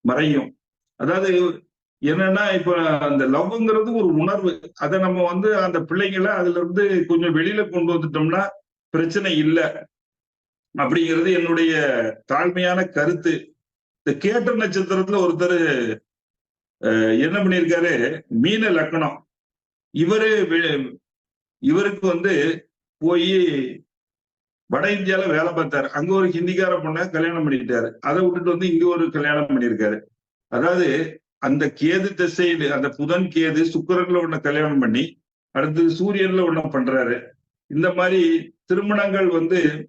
மறையும். அதாவது என்னன்னா இப்ப அந்த லவ்ங்கிறது ஒரு உணர்வு. அதை நம்ம வந்து அந்த பிள்ளைங்களை அதுல இருந்து கொஞ்சம் வெளியில கொண்டு வந்துட்டோம்னா பிரச்சனை இல்லை. அப்படிங்கிறது என்னுடைய தாழ்மையான கருத்து. இந்த கேட்ட நட்சத்திரத்துல ஒருத்தர் என்ன பண்ணியிருக்காரு? மீன லக்கணம். இவரு இவருக்கு வந்து போய் வட இந்தியால வேலை பார்த்தாரு. அங்க ஒரு ஹிந்திக்கார பொண்ண கல்யாணம் பண்ணிட்டாரு. அதை விட்டுட்டு வந்து இங்க ஒரு கல்யாணம் பண்ணியிருக்காரு. அதாவது அந்த கேது திசையில அந்த புதன் கேது சுக்கரன்ல ஒண்ணு கல்யாணம் பண்ணி அடுத்து சூரியன்ல ஒண்ணு பண்றாரு. இந்த மாதிரி திருமணங்கள் வந்து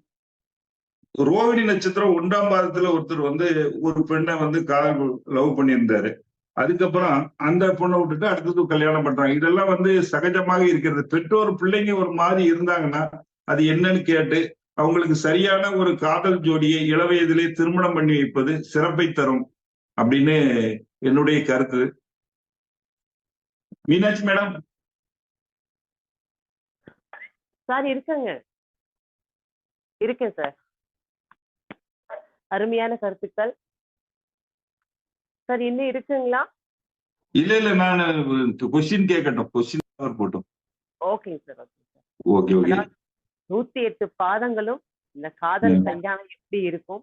ரோகிணி நட்சத்திரம் ஒன்றாம் பாதத்துல ஒருத்தர் வந்து ஒரு பெண்ணை வந்து காதல் லவ் பண்ணியிருந்தாரு. அதுக்கப்புறம் அந்த பொண்ணை விட்டுட்டு அடுத்தது கல்யாணம் பண்றாங்க. இதெல்லாம் வந்து சகஜமாக இருக்கிறது. பெற்றோர் பிள்ளைங்க ஒரு மாதிரி இருந்தாங்கன்னா அது என்னன்னு கேட்டு அவங்களுக்கு சரியான ஒரு காதல் ஜோடியை இளவயதிலே திருமணம் பண்ணி வைப்பது சிறப்பை தரும் அப்படின்னு என்னுடைய கருத்து. மீனாட்சி மேடம்? சார் இருக்குங்க. இருக்கேன் சார். அருமையான கருத்துக்கள். சார் இன்னும் இருக்குங்களா? இல்ல இல்ல நான் கொஸ்டின் கேட்கட்டும். கொஸ்டின் போட்டோம். ஓகேங்க sir okay sir. Okay okay. நூத்தி எட்டு பாதங்களும் இந்த காதல் கல்யாணம் எப்படி இருக்கும்?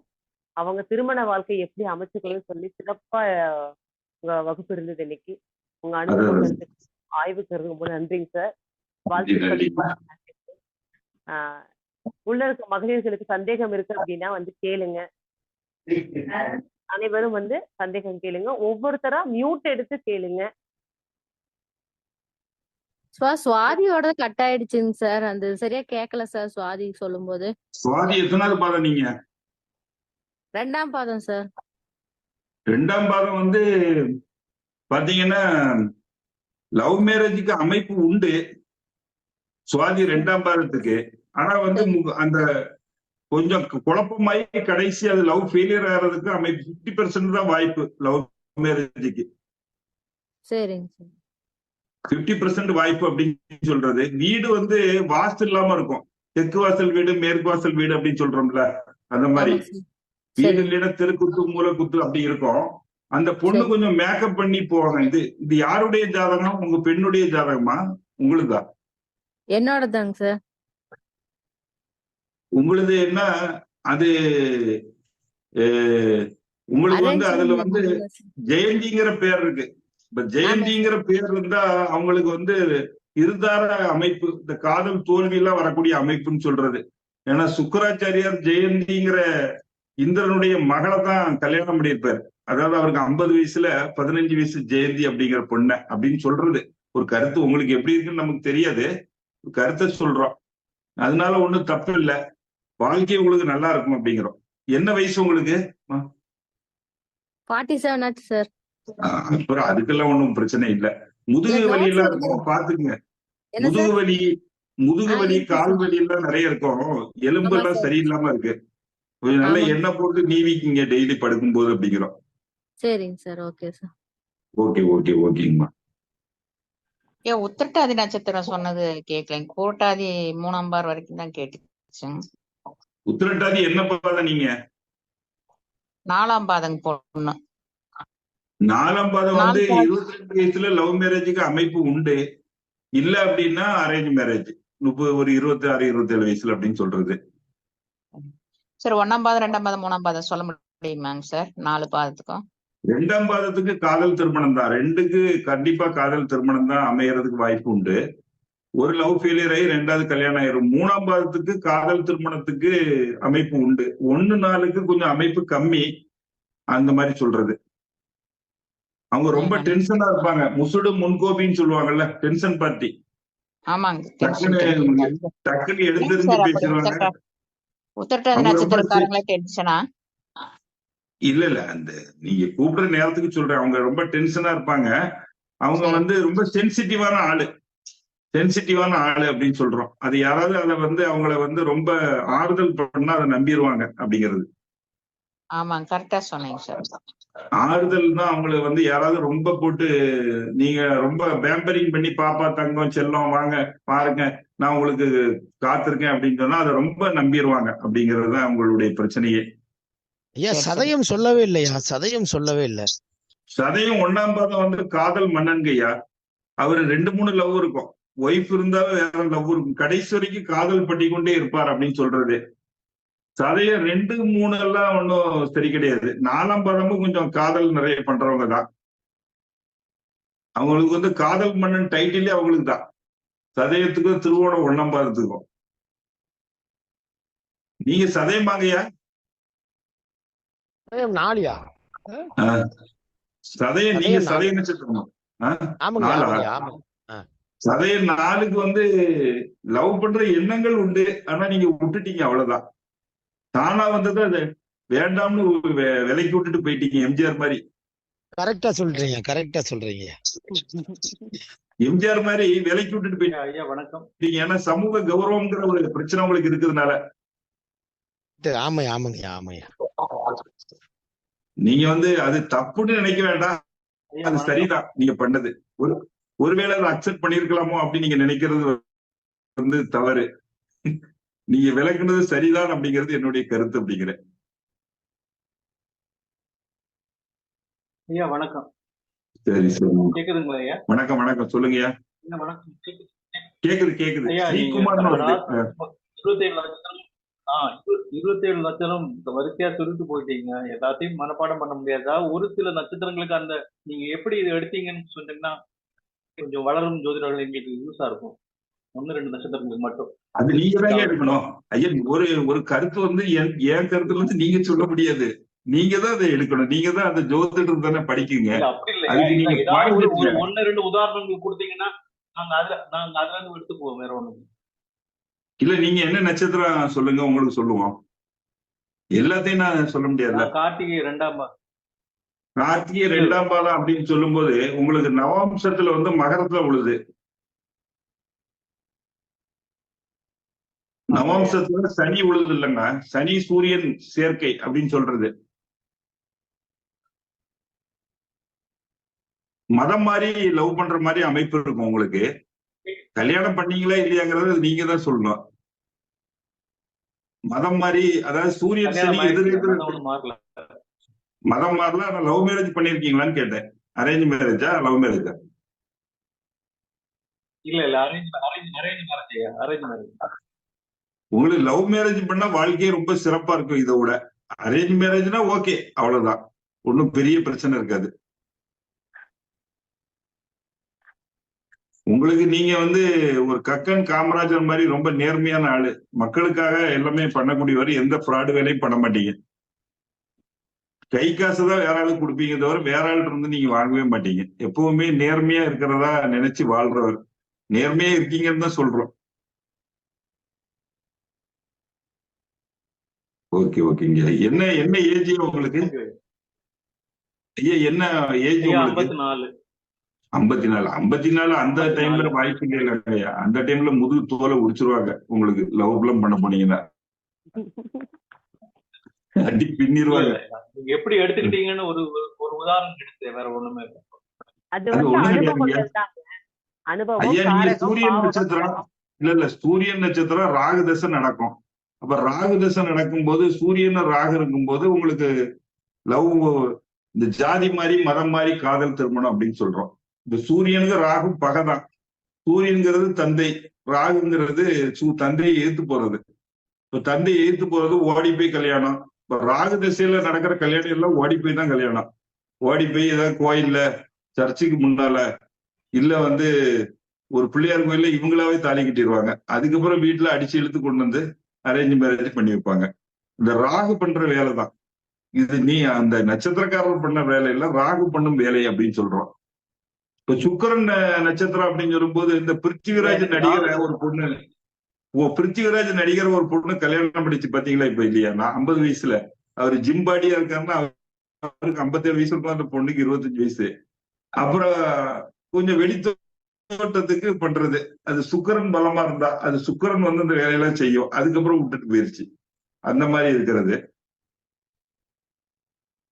அவங்க திருமண வாழ்க்கை எப்படி அமைச்சுக்கணும்னு சொல்லி சிறப்பா உங்க வகுப்பு இருந்தது இன்னைக்கு. உங்க அனுபவம் ஆய்வுக்கு இருக்கும்போது நன்றிங்க சார். வாழ்த்துக்கள். உள்ள இருக்க மகளிர்களுக்கு சந்தேகம் இருக்கு அப்படின்னா வந்து கேளுங்க. அனைவரும் வந்து சந்தேகம் கேளுங்க. ஒவ்வொருத்தரா மியூட் எடுத்து கேளுங்க. சுவாதியோட கட் ஆயிடுச்சுங்க சார் அந்த சரியா கேட்கல சார் சுவாதி சொல்லும் போது சுவாதி எத்தனாவது பாதம் நீங்க? ரெண்டாம் பாதம் சார் ரெண்டாம் பாதம் வந்து பாத்தீங்கன்னா லவ் மேரேஜுக்கு அமைப்பு உண்டு. சுவாதி ரெண்டாம் பாதத்துக்கு. ஆனா வந்து அந்த கொஞ்சம் குழப்பமாயி கடைசி அது லவ் ஃபெயிலியர் ஆகிறதுக்கு அமைப்பு பிப்டி பெர்சென்ட் தான் வாய்ப்பு லவ் மேரேஜுக்கு. சரிங்க சார் பிப்டி பெர்சென்ட் வாய்ப்பு அப்படின்னு சொல்றது. வீடு வந்து வாஸ்து இல்லாம இருக்கும். தெற்கு வாசல் வீடு மேற்கு வாசல் வீடு அப்படின்னு சொல்றோம்ல. அந்த மாதிரி. வீடு இல்லைன்னா தெருக்குத்து மூலக்குத்து அப்படி இருக்கும். அந்த பொண்ணு கொஞ்சம் மேக்கப் பண்ணி போவாங்க. இது இது யாருடைய ஜாதகம்? உங்க பெண்ணுடைய ஜாதகமா? உங்களுதா? என்னோட தாங்க சார். உங்களுது என்ன? அது உங்களுக்கு வந்து அதுல வந்து ஜெயந்திங்கிற பேர் இருக்கு. இப்ப ஜெயந்திங்கிற பேர் இருந்தா அவங்களுக்கு வந்து இருதார அமைப்பு இந்த காதல் தோல்வி எல்லாம் வரக்கூடிய அமைப்புன்னு சொல்றது. ஏன்னா சுக்கராச்சாரியார் ஜெயந்திங்கிற இந்திரனுடைய மகளை தான் கல்யாணம் பண்ணியிருப்பார். அதாவது அவருக்கு ஐம்பது வயசுல பதினஞ்சு வயசு ஜெயந்தி அப்படிங்கிற பொண்ணை அப்படின்னு சொல்றது. ஒரு கருத்து உங்களுக்கு எப்படி இருக்குன்னு நமக்கு தெரியாது. ஒரு கருத்தை சொல்றோம். அதனால ஒண்ணும் தப்பு இல்லை. வாழ்க்கை உங்களுக்கு நல்லா இருக்கும் அப்படிங்கிறோம். என்ன வயசு உங்களுக்கு? ஃபார்ட்டி செவன் ஆச்சு சார். அப்புறம் அதுக்கெல்லாம் ஒண்ணும் பிரச்சனை இல்ல. முதுகு வலி எல்லாம் இருக்கும். பாத்துக்குங்க. முதுகு வலி முதுகு வலி கால் வலி எல்லாம் நிறைய இருக்கும். எலும்பு எல்லாம் சரியில்லாம இருக்கு. கொஞ்சம் நல்ல எண்ணெய் போட்டு நீவிக்கிங்க டெய்லி படுக்கும் போது அப்படிங்கிறோம். சரிங்க sir. Okay sir. Okay okay ஓகேங்கம்மா. ஏ உத்திரட்டாதி நட்சத்திரம் சொன்னது கேட்கலைங்க கோட்டாதி மூணாம் பார் வரைக்கும் தான் கேட்டுச்சு உத்திரட்டாதி என்ன பாதம் நீங்க? நாலாம் பாதம் பொண்ணு நாலாம் பாதம் வந்து இருபத்தி ரெண்டு வயசுல லவ் மேரேஜுக்கு அமைப்பு உண்டு. இல்ல அப்படின்னா அரேஞ்ச் மேரேஜ் முப்பது ஒரு இருபத்தி ஆறு இருபத்தி ஏழு வயசுல அப்படின்னு சொல்றது. சரி ஒன்னாம் பாதம் ரெண்டாம் பாதம் மூணாம் பாதம் சொல்ல முடியுமாங்க சார் நாலு பாதத்துக்கும் ரெண்டாம் பாதத்துக்கு காதல் திருமணம் தான். ரெண்டுக்கு கண்டிப்பா காதல் திருமணம் தான் அமையறதுக்கு வாய்ப்பு உண்டு. ஒரு லவ் ஃபெயிலியர் ஆகி ரெண்டாவது கல்யாணம் ஆயிரும். மூணாம் பாதத்துக்கு காதல் திருமணத்துக்கு அமைப்பு உண்டு. ஒன்னு நாளுக்கு கொஞ்சம் அமைப்பு கம்மி. அந்த மாதிரி சொல்றது. அவங்க ரொம்ப டென்ஷனா இருப்பாங்க. முசுடு முன்கோபின்னு சொல்லுவாங்கல்ல டென்ஷன் பார்ட்டி. ஆமாங்க. டக்குன்னு எழுந்திருந்து பேசுவாங்க இல்ல இல்ல அந்த நீங்க கூப்பிடுற நேரத்துக்கு சொல்றேன். அவங்க ரொம்ப டென்ஷனா இருப்பாங்க. அவங்க வந்து ரொம்ப சென்சிட்டிவான ஆளு. சென்சிட்டிவான ஆளு அப்படின்னு சொல்றோம். அது யாராவது அதை வந்து அவங்கள வந்து ரொம்ப ஆறுதல் பண்ணா அதை நம்பிடுவாங்க அப்படிங்கிறது. ஆமாங்க கரெக்டா சொன்னீங்க சார் ஆறுதல் தான் அவங்களை வந்து யாராவது ரொம்ப போட்டு நீங்க ரொம்ப பேம்பரிங் பண்ணி பாப்பா தங்கம் செல்லம் வாங்க பாருங்க நான் உங்களுக்கு காத்திருக்கேன் அப்படின்னு சொன்னா அதை ரொம்ப நம்பிடுவாங்க அப்படிங்கிறது தான் அவங்களுடைய பிரச்சனையே. ஐயா. சதயம் சொல்லவே இல்லையா? சதயம் சொல்லவே இல்லை. சதையும் ஒண்ணாம் பாதம் வந்து காதல் மன்னன்கையா? அவரு ரெண்டு மூணு லவ் இருக்கும். ஒய்ஃப் இருந்தாலும் வேற லவ் இருக்கும். கடைசி வரைக்கும் காதல் பண்ணி கொண்டே இருப்பார் அப்படின்னு சொல்றது. சதைய ரெண்டு மூணு எல்லாம் ஒன்றும் சரி கிடையாது. நாலாம் பாதமும் கொஞ்சம் காதல் நிறைய பண்றவங்க தான். அவங்களுக்கு வந்து காதல் மன்னன் டைட்டிலே அவங்களுக்கு தான். சதயத்துக்கும் திருவோணம் ஒண்ணாம் பாதத்துக்கும் நீங்க சதயம் நாளியா சதய நீங்க சதயம் சதய நட்சத்திரம் சதய நாளுக்கு வந்து லவ் பண்ற எண்ணங்கள் உண்டு. ஆனா நீங்க விட்டுட்டீங்க அவ்வளவுதான். தானா வந்தது அது. வேண்டாம்னு விலைக்கு விட்டுட்டு போயிட்டீங்க எம்ஜிஆர் மாதிரி. கரெக்டா சொல்றீங்க கரெக்டா சொல்றீங்க. எம்ஜிஆர் மாதிரி விலைக்கு விட்டுட்டு போயிட்டீங்க ஐயா வணக்கம். ஏன்னா சமூக கௌரவம்ங்கிற ஒரு பிரச்சனை உங்களுக்கு இருக்கிறதுனால. ஆமாய்யா ஆமாங்கய்யா ஆமாய்யா நீங்க வந்து அது தப்புன்னு நினைக்க வேண்டாம். அது சரிதான் நீங்க பண்ணது. ஒரு ஒருவேளை அதை அக்செப்ட் பண்ணிருக்கலாமோ அப்படின்னு நீங்க நினைக்கிறது வந்து தவறு. நீங்க விளக்குனது சரிதான் அப்படிங்கிறது என்னுடைய கருத்து அப்படிங்கிறேன். ஐயா வணக்கம். சரி சரி. கேக்குதுங்களா ஐயா? வணக்கம் வணக்கம். சொல்லுங்கய்யா. வணக்கம்? கேக்குது. கேக்குது ராசி- இருபத்தேழு லட்சம் ஆ இரு- இருபத்தேழு லட்சம் வரிசையா சொல்லிட்டு போயிட்டீங்க. எல்லாத்தையும் மனப்பாடம் பண்ண முடியாதா. ஒரு சில நட்சத்திரங்களுக்கு அந்த நீங்க எப்படி இதை எடுத்தீங்கன்னு சொன்னீங்கன்னா கொஞ்சம் வளரும் ஜோதிடர்கள் எங்களுக்கு யூஸா இருக்கும். ஒன்னு ரெண்டு நட்சத்திரங்களுக்கு மட்டும். அது நீங்க தான் எடுக்கணும். ஐயா ஒரு ஒரு கருத்து வந்து என் கருத்துல இருந்து நீங்க சொல்ல முடியாது. நீங்க தான் அதை எடுக்கணும். நீங்க தான் அந்த ஜோதிடர் தானே படிக்குங்க. ஒன்னு ரெண்டு உதாரணங்கள் கொடுத்தீங்கன்னா நாங்க அதுல நாங்க அதுல இருந்து எடுத்துக்குவோம் வேற ஒண்ணு இல்ல. நீங்க என்ன நட்சத்திரம் சொல்லுங்க உங்களுக்கு சொல்லுவோம். எல்லாத்தையும் நான் சொல்ல முடியாதுல்ல. நான் கார்த்திகை ரெண்டாம் கார்த்திகை ரெண்டாம் பாதம் அப்படின்னு சொல்லும்போது உங்களுக்கு நவாம்சத்துல வந்து மகரத்துல உழுது. நவாம்சத்துல சனி உழுது இல்லைங்க சனி சூரியன் சேர்க்கை அப்படின்னு சொல்றது. மதம் மாதிரி லவ் பண்ற மாதிரி அமைப்பு இருக்கும் உங்களுக்கு. கல்யாணம் பண்ணீங்களா இல்லையாங்கிறது நீங்க தான் சொல்லணும். மதம் மாதிரி அதாவது சூரியன் சனி மதம் மாறல. ஆனா லவ் மேரேஜ் பண்ணிருக்கீங்களான்னு கேட்டேன். அரேஞ்ச் மேரேஜா லவ் மேரேஜா? இல்ல இல்ல arrange arrange arrange marriage arrange marriage உங்களுக்கு லவ் மேரேஜ் பண்ணா வாழ்க்கையே ரொம்ப சிறப்பா இருக்கும் இதை விட. அரேஞ்ச் மேரேஜ்னா ஓகே அவ்வளவுதான். ஒன்றும் பெரிய பிரச்சனை இருக்காது. உங்களுக்கு நீங்க வந்து ஒரு கக்கன் காமராஜர் மாதிரி ரொம்ப நேர்மையான ஆளு. மக்களுக்காக எல்லாமே பண்ணக்கூடியவர் எந்த ஃப்ராடு வேலையும் பண்ண மாட்டீங்க. கை காசு தான் வேற ஆளுக்கு கொடுப்பீங்க தவிர வேற ஆள் இருந்து நீங்க வாங்கவே மாட்டீங்க. எப்பவுமே நேர்மையா இருக்கிறதா நினைச்சு வாழ்றவர். நேர்மையா இருக்கீங்கன்னு தான் சொல்றோம். ஓகே ஓகேங்க என்ன என்ன ஏஜ் உங்களுக்கு? ஐயா என்ன ஏஜ் உங்களுக்கு? ஐம்பத்தி நாலு ஐம்பத்தி நாலு ஐம்பத்தி நாலு அந்த 54. டைம்ல வாய்ப்பு இல்லையா? அந்த டைம்ல முதுகு தோலை உடிச்சிருவாங்க உங்களுக்கு லவ் எல்லாம் பண்ண போனீங்கன்னா. அடி பின்னிருவாங்க. எப்படி எடுத்துக்கிட்டீங்கன்னு ஒரு ஒரு- உதாரணம் எடுத்தேன் வேற ஒண்ணுமே ஐயா நீங்க சூரியன் நட்சத்திரம் இல்ல இல்ல சூரியன் நட்சத்திரம் ராகு தசை நடக்கும். அப்ப ராகு தசை நடக்கும்போது சூரியன் ராகு இருக்கும்போது உங்களுக்கு லவ் இந்த ஜாதி மாதிரி மதம் மாதிரி காதல் திருமணம் அப்படின்னு சொல்றோம். இந்த சூரியனுக்கு ராகு பகதான் சூரியன்கிறது தந்தை ராகுங்கிறது சூ தந்தையை எதிர்த்து போறது. இப்ப தந்தையை எதிர்த்து போறது ஓடி போய் கல்யாணம். இப்ப ராகு திசையில நடக்கிற கல்யாணம் எல்லாம் ஓடி போய் தான் கல்யாணம். ஓடி போய் ஏதாவது கோயில்ல சர்ச்சுக்கு முன்னால இல்ல வந்து ஒரு பிள்ளையார் கோயில்ல இவங்களாவே தாலி கட்டிடுவாங்க. அதுக்கப்புறம் வீட்டுல அடிச்சு இழுத்து கொண்டு வந்து அரேஞ்ச் மேரேஜ் பண்ணி வைப்பாங்க இந்த ராகு பண்ற வேலை தான் இது நீ அந்த நட்சத்திரக்காரர் பண்ண வேலை இல்ல ராகு பண்ணும் வேலை அப்படின்னு சொல்றோம். இப்ப சுக்கரன் நட்சத்திரம் அப்படின்னு சொல்லும்போது இந்த பிருத்திவிராஜ் நடிகர் ஒரு பொண்ணு. ஓ பிருத்திவிராஜ் நடிகர் ஒரு பொண்ணு கல்யாணம் படிச்சு பாத்தீங்களா இப்ப இல்லையா? நான் ஐம்பது வயசுல. அவர் ஜிம்பாடியா இருக்காருன்னா அவருக்கு ஐம்பத்தேழு வயசு இருக்கும். அந்த பொண்ணுக்கு இருபத்தஞ்சு வயசு. அப்புறம் கொஞ்சம் வெளித்தோட்டத்துக்கு பண்றது. அது சுக்கரன் பலமா இருந்தா அது சுக்கரன் வந்து அந்த வேலையெல்லாம் செய்யும். அதுக்கப்புறம் விட்டுட்டு போயிருச்சு. அந்த மாதிரி இருக்கிறது.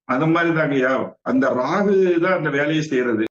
அந்த மாதிரிதாங்கய்யா. அந்த ராகு தான் அந்த வேலையை செய்யறது.